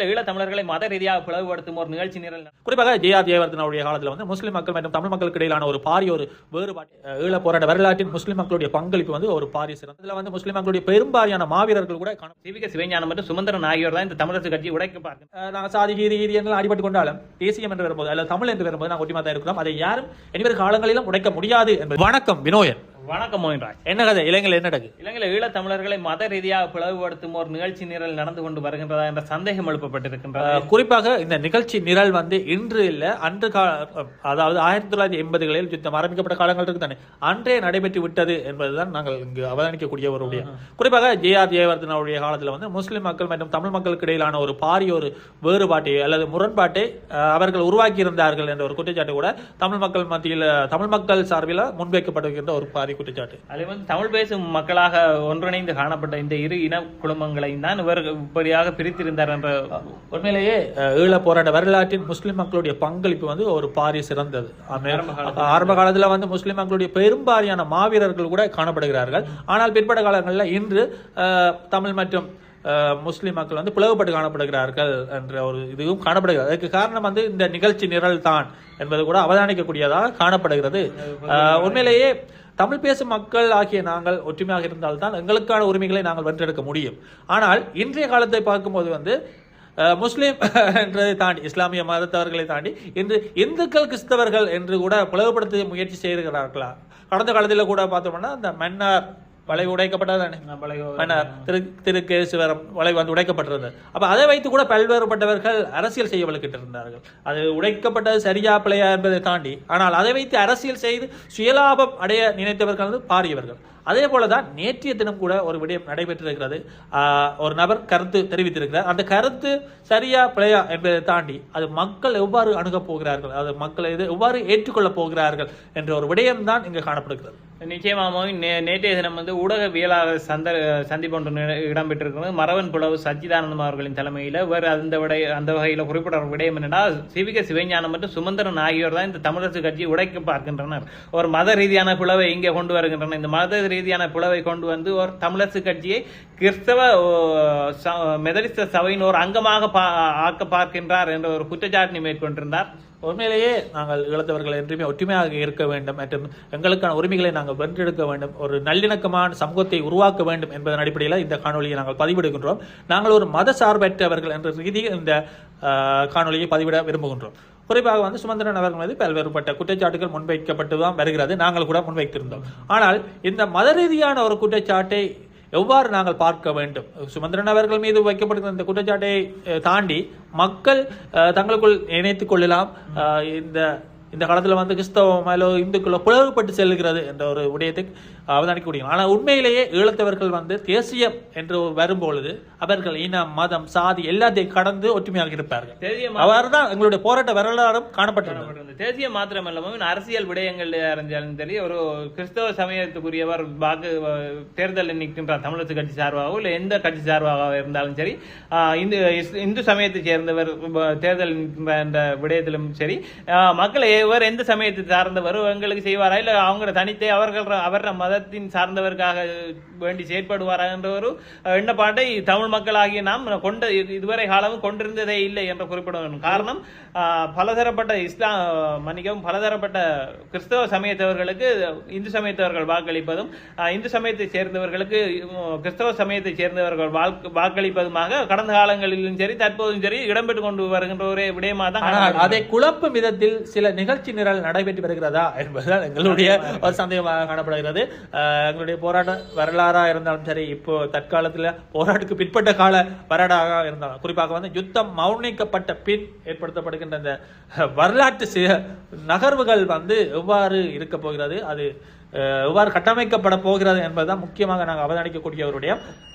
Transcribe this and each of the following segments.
இலங்கையில் ஈழத் தமிழர்களை மத ரீதியாக பிளவுபடுத்தும் ஒரு நிகழ்ச்சி நிரல். குறிப்பாக ஜெயா ஜெயவர்தனுடைய காலத்தில் வந்து முஸ்லிம் மக்கள் மற்றும் தமிழ் மக்களுக்கு இடையிலான ஒரு பாரிய ஒரு வேறுபாடு ஈழ போராட்ட வரலாற்றின் முஸ்லிம் மக்களுடைய பங்களிப்பு வந்து ஒரு பாரிய சிறந்த இதுல வந்து முஸ்லிம் மக்களுடைய பெரும்பாலான மாவீரர்கள் கூட காண சிவிக சிவஞானம் மற்றும் சுமந்திரன் ஆகியோர் தான் இந்த தமிழரசு கட்சியை உடைக்க பார்க்க நாங்கள் சாதி கீதி கீதி என்றெல்லாம் அடிபட்டு கொண்டாலும் தேசியம் என்று வரும்போது அல்லது தமிழ் என்று வரும்போது நாங்கள் ஒற்றுமை தான் இருக்கிறோம். அதை யாரும் இனிவரும் காலங்களிலும் உடைக்க முடியாது என்பது வணக்கம் வினோயன். வணக்கம் மோகன்ராஜ் என்ன கதை? இளைஞர்கள் என்ன நடக்கு இலங்கையில் ஈழத் தமிழர்களை மத ரீதியாக பிளவுபடுத்தும் ஒரு நிகழ்ச்சி நிரல் நடந்து கொண்டு வருகின்றதா என்ற சந்தேகம் எழுப்பப்பட்டிருக்கின்றது. குறிப்பாக இந்த நிகழ்ச்சி நிரல் வந்து இன்று இல்ல அன்று கா அதாவது ஆயிரத்தி தொள்ளாயிரத்தி எண்பதுகளில் யுத்தம் ஆரம்பிக்கப்பட்ட காலங்கள் இருக்கு தானே. அன்றே நடைபெற்று விட்டது என்பதுதான் நாங்கள் இங்கு அவதானிக்கக்கூடிய ஒரு விடயம் குறிப்பாக ஜே ஆர் ஜெயவர்தனுடைய காலத்தில் வந்து முஸ்லிம் மக்கள் மற்றும் தமிழ் மக்களுக்கு இடையிலான ஒரு பாரிய ஒரு வேறுபாட்டை அல்லது முரண்பாட்டை அவர்கள் உருவாக்கி இருந்தார்கள் என்ற ஒரு குற்றச்சாட்டு கூட தமிழ் மக்கள் மத்தியில் தமிழ் மக்கள் சார்பில் முன்வைக்கப்படுகின்ற ஒரு பாரிய குற்றச்சாட்டு. அது வந்து தமிழ் பேசும் மக்களாக ஒன்றிணைந்து காணப்பட்ட இந்த இரு இன குழுமங்களையும் தான் இவர் இப்படியாக பிரித்திருந்தார் என்ற உண்மையிலேயே ஈழ போராட்ட வரலாற்றின் முஸ்லிம் மக்களுடைய பங்களிப்பு வந்து ஒரு பாரிய சிறந்தது. ஆரம்ப காலத்துல. வந்து முஸ்லிம் மக்களுடைய பெரும்பாலான மாவீரர்கள் கூட காணப்படுகிறார்கள். ஆனால் பிற்பட்ட காலங்களில் இன்று தமிழ் மற்றும் முஸ்லிம் மக்கள் வந்து பிளவுபட்டு காணப்படுகிறார்கள் என்ற ஒரு இதுவும் காணப்படுகிறது. அதுக்கு காரணம் வந்து இந்த நிகழ்ச்சி நிரல் தான் என்பது கூட அவதானிக்கக்கூடியதாக காணப்படுகிறது. உண்மையிலேயே தமிழ் பேசும் மக்கள் ஆகிய நாங்கள் ஒற்றுமையாக இருந்தால்தான் எங்களுக்கான உரிமைகளை நாங்கள் வென்றெடுக்க முடியும். ஆனால் இன்றைய காலத்தை பார்க்கும்போது வந்து முஸ்லீம் என்றதை தாண்டி இஸ்லாமிய மதத்தவர்களை தாண்டி இன்று இந்துக்கள் கிறிஸ்தவர்கள் என்று கூட பிளவுபடுத்த முயற்சி செய்கிறார்களா கடந்த காலத்தில் கூட பார்த்தோம்னா இந்த மன்னார் வளைவு உடைக்கப்பட்டதானே? மன்னார் திரு திருக்கேசுவரம் வளைவு வந்து உடைக்கப்பட்டிருந்தது. அப்ப அதை வைத்து கூட பல்வேறுபட்டவர்கள் அரசியல் செய்ய வலுக்கிட்டு இருந்தார்கள். அது உடைக்கப்பட்டது சரியா பிழையா என்பதை தாண்டி ஆனால் அதை வைத்து அரசியல் செய்து சுயலாபம் அடைய நினைத்தவர்கள் பாரியவர்கள். அதே போல தான் நேற்றைய தினம் கூட ஒரு விடயம் நடைபெற்றிருக்கிறது. ஒரு நபர் கருத்து தெரிவித்திருக்கிறார். அந்த கருத்து சரியா பிழையா என்பதை தாண்டி அது மக்கள் எவ்வாறு அணுகப் போகிறார்கள் அது மக்கள் இது எவ்வாறு ஏற்றுக்கொள்ளப் போகிறார்கள் என்ற ஒரு விடயம் தான் இங்கு காணப்படுகிறது. நிச்சயமாகவும் நே நேற்றைய தினம் வந்து ஊடகவியலாளர் சந்த சந்திப்பு ஒன்று நி- இடம்பெற்றிருக்கிறது. மரவன் புலவு சச்சிதானந்தம் அவர்களின் தலைமையில் வேறு அந்த விடை அந்த வகையில் குறிப்பிட்ட விடயம் என்னென்னா சிவிக சிவஞானம் மற்றும் சுமந்திரன் ஆகியோர் தான் இந்த தமிழரசு கட்சி உடைக்க பார்க்கின்றனர். ஒரு மத ரீதியான புலவை இங்கே கொண்டு வருகின்றனர் இந்த மத ரீதியான பிளவை கொண்டு வந்து ஒரு தமிழரசு கட்சியை கிறிஸ்தவ ஓ, ச- சபையின் ஒரு அங்கமாக பா ஆக்க பார்க்கின்றார் என்ற ஒரு குற்றச்சாட்டினை மேற்கொண்டிருந்தார். உண்மையிலேயே நாங்கள் இழந்தவர்கள் என்றுமே ஒற்றுமையாக இருக்க வேண்டும் மற்றும் எங்களுக்கான உரிமைகளை நாங்கள் வென்றெடுக்க வேண்டும் ஒரு நல்லிணக்கமான சமூகத்தை உருவாக்க வேண்டும் என்பதன் அடிப்படையில் இந்த காணொலியை நாங்கள் பதிவிடுகின்றோம். நாங்கள் ஒரு மத சார்பற்றவர்கள் என்ற ரீதியில் இந்த காணொலியை பதிவிட விரும்புகின்றோம். குறிப்பாக வந்து சுமந்திரன் அவர்கள் மீது பல்வேறுபட்ட குற்றச்சாட்டுகள் முன்வைக்கப்பட்டு தான் வருகிறது. நாங்கள் கூட முன்வைத்திருந்தோம். ஆனால் இந்த மத ரீதியான ஒரு குற்றச்சாட்டை எவ்வாறு நாங்கள் பார்க்க வேண்டும்? சுமந்திரன் அவர்கள் மீது வைக்கப்படுகிற இந்த குற்றச்சாட்டை தாண்டி மக்கள் தங்களுக்குள் இணைத்துக் கொள்ளலாம். இந்த இந்த காலத்துல வந்து கிறிஸ்தவமோ இந்துக்களோ பிளவுபட்டு செல்கிறது என்ற ஒரு விடயத்தை அவதானிக்க முடியும். ஆனால் உண்மையிலேயே ஈழத்தவர்கள் வந்து தேசியம் என்று வரும்பொழுது அவர்கள் இனம் மதம் சாதி எல்லாத்தையும் கடந்து ஒற்றுமையாக இருப்பார்கள். அவ்வாறு தான் எங்களுடைய போராட்ட வரலாறும் காணப்பட்டிருந்தது காணப்பட்டிருந்தது. தேசிய மாத்திரம் இல்லாமல் அரசியல் விடயங்கள் அறிஞ்சாலும் சரி ஒரு கிறிஸ்தவ சமயத்துக்குரியவர் வாக்கு தேர்தலில் நிற்கின்றார் தமிழரசு கட்சி சார்பாகவோ இல்லை எந்த கட்சி சார்பாக இருந்தாலும் சரி இந்து இந்து சமயத்தை சேர்ந்தவர் தேர்தல் நிற்கின்ற என்ற விடயத்திலும் சரி மக்கள் எவர் எந்த சமயத்தை சார்ந்தவர்? எங்களுக்கு செய்வாரா? இல்லை அவங்க தனித்தே அவர்கள் அவர் மதத்தின் சார்ந்தவருக்காக வேண்டி செயற்படுவாரா என்ற ஒரு எண்ணப்பாட்டை தமிழ் மக்களாகிய நாம் கொண்ட இது- இதுவரை காலமும் கொண்டிருந்ததே இல்லை என்று குறிப்பிட வேண்டும் காரணம் பலதரப்பட்ட இஸ்லாம் மன்னிக்கவும் பலதரப்பட்ட கிறிஸ்தவ சமயத்தவர்களுக்கு இந்து சமயத்தவர்கள் வாக்களிப்பதும் இந்து சமயத்தை சேர்ந்தவர்களுக்கு கிறிஸ்தவ சமயத்தை சேர்ந்தவர்கள் வாக்கு- வாக்களிப்பதுமாக கடந்த காலங்களிலும் சரி தற்போதும் சரி இடம்பெற்று கொண்டு வருகின்ற ஒரு விடயமாக தான். அதை குழப்பும் விதத்தில் சில நிகழ்ச்சி நிரல் நடைபெற்று வருகிறதா என்பதுதான் எங்களுடைய ஒரு சந்தேகமாக காணப்படுகிறது. எங்களுடைய போராட்ட வரலாறா இருந்தாலும் சரி இப்போ தற்காலத்தில் போராட்டுக்கு பிற்பட்ட கால வரலாறாக இருந்தாலும் குறிப்பாக வந்து யுத்தம் மௌனிக்கப்பட்ட பின் ஏற்படுத்தப்படுகின்ற இந்த வரலாற்று நகர்வுகள் வந்து எவ்வாறு இருக்க போகிறது அது எவ்வாறு கட்டமைக்கப்பட போகிறது என்பதுதான் முக்கியமாக நாங்கள் அவதானிக்கக்கூடியவருடைய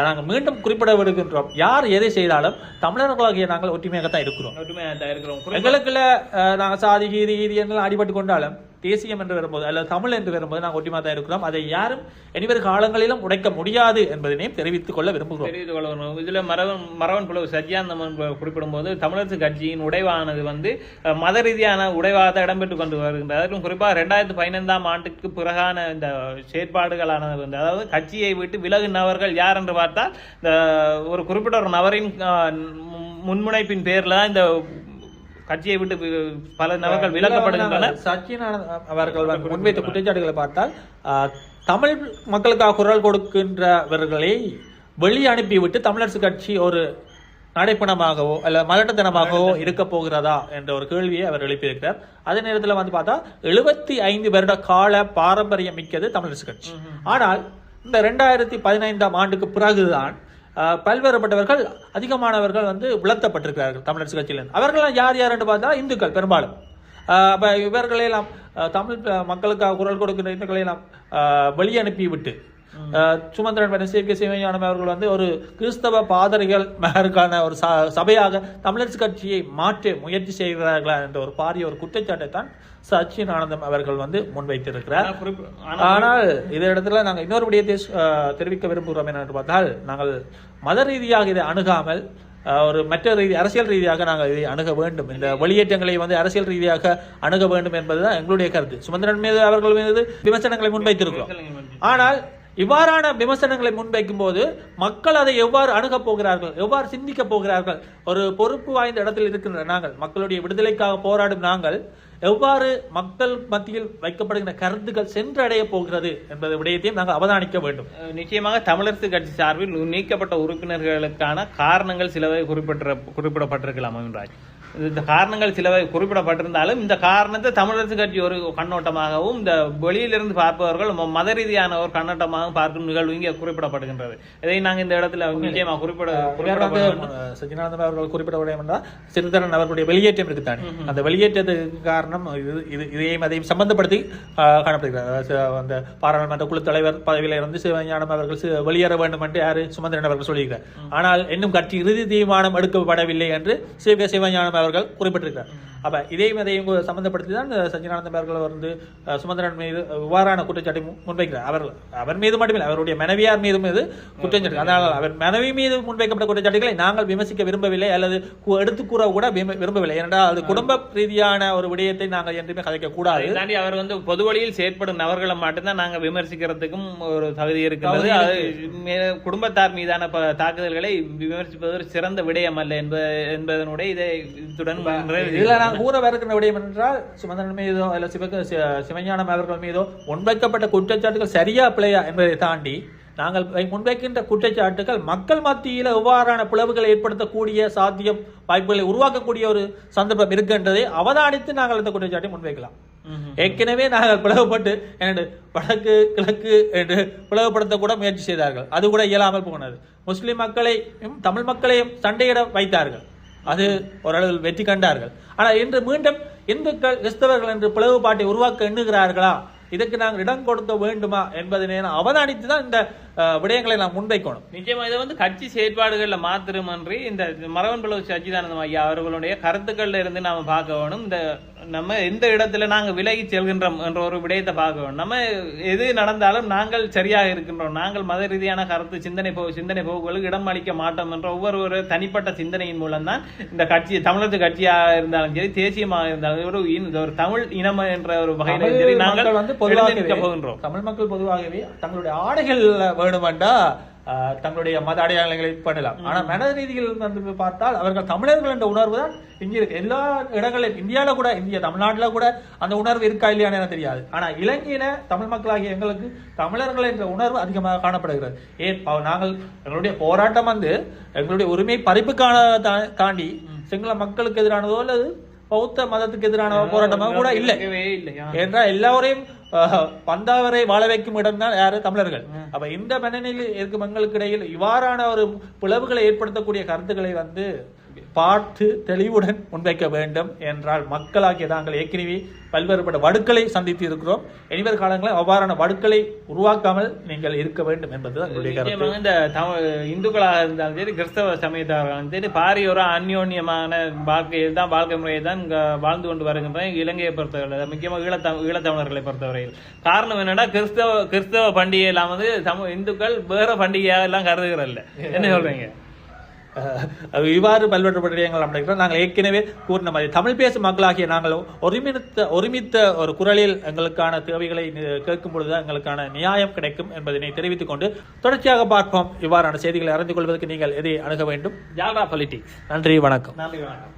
நாங்கள் மீண்டும் குறிப்பிட விடுகின்றோம் யார் எதை செய்தாலும் தமிழர்களாகிய நாங்கள் ஒற்றுமையாகத்தான் இருக்கிறோம். ஒற்றுமையாக தான் இருக்கிறோம் எங்களுக்குள்ள அஹ், நாங்க சாதி கீதி கீதி எல்லாம் அடிபட்டு கொண்டாலும் தேசியம் என்று வரும்போது அல்லது தமிழ் என்று வரும்போது நாங்கள் ஒற்றுமையாக தான் இருக்கிறோம். அதை யாரும் இனிவரும் காலங்களிலும் உடைக்க முடியாது என்பதனையும் தெரிவித்துக் கொள்ள விரும்புகிறோம். தெரிவித்துக் கொள்ள வேண்டும் மரவன் மரவன் புலவு சத்யானந்தமன் குறிப்பிடும் போது தமிழரசு கட்சியின் உடைவானது வந்து மத ரீதியான உடைவாக தான் இடம்பெற்று கொண்டு வருகின்றது. அதற்கும் குறிப்பாக ரெண்டாயிரத்தி பதினைந்தாம் ஆண்டுக்கு பிறகான இந்த செயற்பாடுகளானது வந்து அதாவது கட்சியை விட்டு விலகினவர்கள் யார் என்று பார்த்தால் இந்த ஒரு குறிப்பிட்ட ஒரு நபரின் மு- முன்முனைப்பின் பேரில் தான் இந்த கட்சியை விட்டு பல நபர்கள் விலக்கப்படுகின்றன சச்சின் அவர்கள் முன்வைத்த குற்றச்சாட்டுகளை பார்த்தால் தமிழ் மக்களுக்காக குரல் கொடுக்கின்றவர்களை வெளி அனுப்பிவிட்டு தமிழரசு கட்சி ஒரு நடைப்பணமாகவோ அல்ல மலட்டத்தனமாகவோ இருக்க போகிறதா என்ற ஒரு கேள்வியை அவர் எழுப்பியிருக்கிறார். அதே நேரத்தில் வந்து பார்த்தா எழுபத்தி ஐந்து வருட கால பாரம்பரியம் மிக்கது தமிழரசு கட்சி. ஆனால் இந்த ரெண்டாயிரத்தி பதினைந்தாம் ஆண்டுக்கு பிறகுதான் பல்வேறுபட்டவர்கள் அதிகமானவர்கள் வந்து விளத்தப்பட்டிருக்கிறார்கள் தமிழரசு கட்சியிலிருந்து. அவர்கள்லாம் யார் யார் என்று பார்த்தா இந்துக்கள் பெரும்பாலும். அப்போ இவர்களையெல்லாம் தமிழ் மக்களுக்காக குரல் கொடுக்கின்ற இந்துக்களையெல்லாம் ஆஹ் அனுப்பிவிட்டு சுமந்திரன் வரை சி கே சிவஞானம் அவர்கள் வந்து ஒரு கிறிஸ்தவ பாதரிகள் மகருக்கான ஒரு ச- சபையாக தமிழரசு கட்சியை மாற்ற முயற்சி செய்கிறார்களா என்ற ஒரு பாரிய ஒரு குற்றச்சாட்டை தான் சச்சின் ஆனந்தம் அவர்கள் வந்து முன்வைத்திருக்கிறார். ஆனால் இந்த இடத்துல நாங்கள் இன்னொரு விடயத்தை தெரிவிக்க விரும்புகிறோம் என்னென்று பார்த்தால் நாங்கள் மத ரீதியாக இதை அணுகாமல் ஒரு மற்ற ரீதி அரசியல் ரீதியாக நாங்கள் இதை அணுக வேண்டும். இந்த வெளியேற்றங்களை வந்து அரசியல் ரீதியாக அணுக வேண்டும் என்பதுதான் எங்களுடைய கருத்து. சுமந்திரன் மீது அவர்கள் மீது விமர்சனங்களை முன்வைத்திருக்கிறோம். ஆனால் இவ்வாறான விமர்சனங்களை முன்வைக்கும் போது மக்கள் அதை எவ்வாறு அணுகப் போகிறார்கள் எவ்வாறு சிந்திக்கப் போகிறார்கள் ஒரு பொறுப்பு வாய்ந்த இடத்தில் இருக்கின்ற நாங்கள் மக்களுடைய விடுதலைக்காக போராடும் நாங்கள் எவ்வாறு மக்கள் மத்தியில் வைக்கப்படுகின்ற கருத்துக்கள் சென்றடைய போகிறது என்பது விடயத்தையும் நாங்கள் அவதானிக்க வேண்டும். நிச்சயமாக தமிழரசு கட்சி சார்பில் நீக்கப்பட்ட உறுப்பினர்களுக்கான காரணங்கள் சிலவை குறிப்பிட்ட குறிப்பிடப்பட்டிருக்கலாம் அமீன்ராஜ் இந்த காரணங்கள் சிலவை குறிப்பிடப்பட்டிருந்தாலும் இந்த காரணத்தை தமிழரசு கட்சி ஒரு கண்ணோட்டமாகவும் இந்த வெளியிலிருந்து பார்ப்பவர்கள் மத ரீதியான ஒரு கண்ணோட்டமாகவும் பார்க்கும் நிகழ்வு இங்கே குறிப்பிடப்படுகின்றது. இதை நாங்கள் இந்த இடத்துல நிச்சயமாக குறிப்பிட சச்சிதானந்தம் அவர்கள் குறிப்பிட விடயம் என்றால் சிறிதரன் அவர்களுடைய வெளியேற்றம் இருக்குத்தானே அந்த வெளியேற்றத்துக்கு காரணம் இது இது இதையும் அதையும் சம்பந்தப்படுத்தி ச- அந்த பாராளுமன்ற குழு தலைவர் பதவியில இருந்து சிவஞானம் அவர்கள் வெளியேற வேண்டும் என்று யாரு சுமந்திரன் அவர்கள் சொல்லியிருக்கிறார். ஆனால் இன்னும் கட்சி இறுதி தீர்மானம் எடுக்கப்படவில்லை என்று சிவ சிவஞானம் அவர்கள் குறிப்பிட்டிருக்கிறார். அப்ப இதையும் அதையும் சம்பந்தப்படுத்தி தான் சச்சிதானந்தம் அவர்கள் வந்து சுமந்திரன் மீது இவ்வாறான குற்றச்சாட்டை முன்வைக்கிறார். அவர் அவர் மீது மட்டுமில்லை அவருடைய மனைவியார் மீது மீது குற்றச்சாட்டு அதனால் அவர் மனைவி மீது முன்வைக்கப்பட்ட குற்றச்சாட்டுகளை நாங்கள் விமர்சிக்க விரும்பவில்லை அல்லது எடுத்துக் கூற கூட விரும்பவில்லை. ஏனென்றால் அது குடும்ப ரீதியான ஒரு விடயத்தை நாங்கள் என்றுமே கதைக்க கூடாது. தாண்டி அவர் வந்து பொது வழியில் செயற்படும் நபர்களை மட்டும்தான் நாங்க விமர்சிக்கிறதுக்கும் ஒரு தகுதி இருக்கிறது. அது குடும்பத்தார் மீதான தாக்குதல்களை விமர்சிப்பது ஒரு சிறந்த விடயம் அல்ல என்ப என்பதனுடைய இதை இத்துடன் இதுல நான் கூற வருகின்ற விடயம் என்றால் சுமந்திரன் மீதோ அல்ல சிவக சிவஞானம் அவர்கள் மீதோ முன்வைக்கப்பட்ட குற்றச்சாட்டுகள் சரியா பிழையா என்பதை தாண்டி நாங்கள் முன்வைக்கின்ற குற்றச்சாட்டுகள் மக்கள் மத்தியில் எவ்வாறான பிளவுகளை ஏற்படுத்தக்கூடிய சாத்தியம் வாய்ப்புகளை உருவாக்கக்கூடிய ஒரு சந்தர்ப்பம் இருக்கின்றதை அவதானித்து நாங்கள் இந்த குற்றச்சாட்டை முன்வைக்கலாம். ஏற்கனவே நாங்கள் பிளவுபட்டு என்று வடக்கு கிழக்கு என்று பிளவுபடுத்த கூட முயற்சி செய்தார்கள். அது கூட இயலாமல் போனது. முஸ்லிம் மக்களையும் தமிழ் மக்களையும் சண்டையிட வைத்தார்கள். அது ஓரளவில் வெற்றி கண்டார்கள். ஆனால் இன்று மீண்டும் இந்துக்கள் கிறிஸ்தவர்கள் என்று பிளவுபாட்டை உருவாக்க எண்ணுகிறார்களா? இதுக்கு நாங்கள் இடம் கொடுக்க வேண்டுமா என்பதனை நான் அவதானித்து தான் இந்த விடயங்களை நாம் முன்வைக்கணும். நிச்சயமா இதை வந்து கட்சி செயற்பாடுகளில் மாத்திரமன்றி இந்த மரவன் பிளவு சச்சிதானந்தம் ஐயா அவர்களுடைய கருத்துக்கள்ல இருந்து நாம பார்க்க வேணும். இந்த நம்ம எந்த இடத்துல நாங்க விலகி செல்கின்றோம் என்ற ஒரு விடயத்தை பார்க்க வேணும் நம்ம எது நடந்தாலும் நாங்கள் சரியாக இருக்கின்றோம். நாங்கள் மத ரீதியான கருத்து சிந்தனை போ சிந்தனை போக்குகளுக்கு இடம் அளிக்க மாட்டோம் என்ற ஒவ்வொரு ஒரு தனிப்பட்ட சிந்தனையின் மூலம் தான் இந்த கட்சி தமிழக கட்சியாக இருந்தாலும் சரி தேசியமாக இருந்தாலும் ஒரு ஒரு தமிழ் இனம் என்ற ஒரு வகையில சரி நாங்கள் வந்து பொதுவாகவே போகின்றோம். தமிழ் மக்கள் பொதுவாகவே தங்களுடைய ஆடைகள் வேணுமெண்டா தங்களுடைய மத அடையாளங்களை பண்ணலாம். ஆனா மன ரீதியில் வந்து பார்த்தால் அவர்கள் தமிழர்கள் என்ற உணர்வு தான் இங்க இருக்கு. எல்லா இடங்களிலும் இந்தியால கூட இந்திய தமிழ்நாட்டுல கூட அந்த உணர்வு இருக்கா இல்லையான்னு தெரியாது. ஆனா இலங்கையில தமிழ் மக்களாகிய எங்களுக்கு தமிழர்கள் என்ற உணர்வு அதிகமாக காணப்படுகிறது. ஏன்? நாங்கள் எங்களுடைய போராட்டம் வந்து எங்களுடைய உரிமை பறிப்புக்கான தா- தாண்டி சிங்கள மக்களுக்கு எதிரானதோ அல்லது பௌத்த மதத்துக்கு எதிரான போராட்டமாக கூட இல்லை. என்றால் எல்லாரையும் பந்தாவரை வாழ வைக்கும் இடம் தான் யாரு? தமிழர்கள். அப்ப இந்த மனநிலையில் இருக்கும் மக்களுக்கு இடையில் இவ்வாறான ஒரு பிளவுகளை ஏற்படுத்தக்கூடிய கருத்துக்களை வந்து பார்த்து தெளிவுடன் முன்வைக்க வேண்டும் என்றால் மக்களாகிய நாங்கள் ஏற்கனவே பல்வேறுபட்ட வடுக்களை சந்தித்து இருக்கிறோம். இனிவர் காலங்களில் அவ்வாறான வடுக்களை உருவாக்காமல் நீங்கள் இருக்க வேண்டும் என்பதுதான் கருத்து. இந்த தமிழ் இந்துக்களாக இருந்தாலும் சரி கிறிஸ்தவ சமயத்தார்கள் சரி பாரிய ஒரு அந்யோன்யமான வாழ்க்கையை தான் வாழ்க்கை முறையை தான் இங்கே வாழ்ந்து கொண்டு வருகின்ற இலங்கையை பொறுத்தவரை முக்கியமாக ஈழத்தம் ஈழத்தமிழர்களை பொறுத்தவரையில். காரணம் என்னன்னா கிறிஸ்தவ கிறிஸ்தவ பண்டிகை எல்லாம் வந்து தமிழ் இந்துக்கள் வேற பண்டிகையாக எல்லாம் கருதுகிறல்ல என்ன சொல்றீங்க? இவ்வாறு பல்வேறு விடயங்கள் நடக்கிறோம் நாங்கள் ஏற்கனவே கூறின மாதிரி தமிழ் பேசும் மக்களாகிய நாங்கள் ஒருமித்த ஒருமித்த ஒரு குரலில் எங்களுக்கான தேவைகளை கேட்கும் பொழுது எங்களுக்கான நியாயம் கிடைக்கும் என்பதனை தெரிவித்துக் கொண்டு தொடர்ச்சியாக பார்ப்போம். இவ்வாறான செய்திகளை அறிந்து கொள்வதற்கு நீங்கள் எதை அணுக வேண்டும்? ஜால்ரா பொலிட்டிக்ஸ் நன்றி வணக்கம். நன்றி வணக்கம்.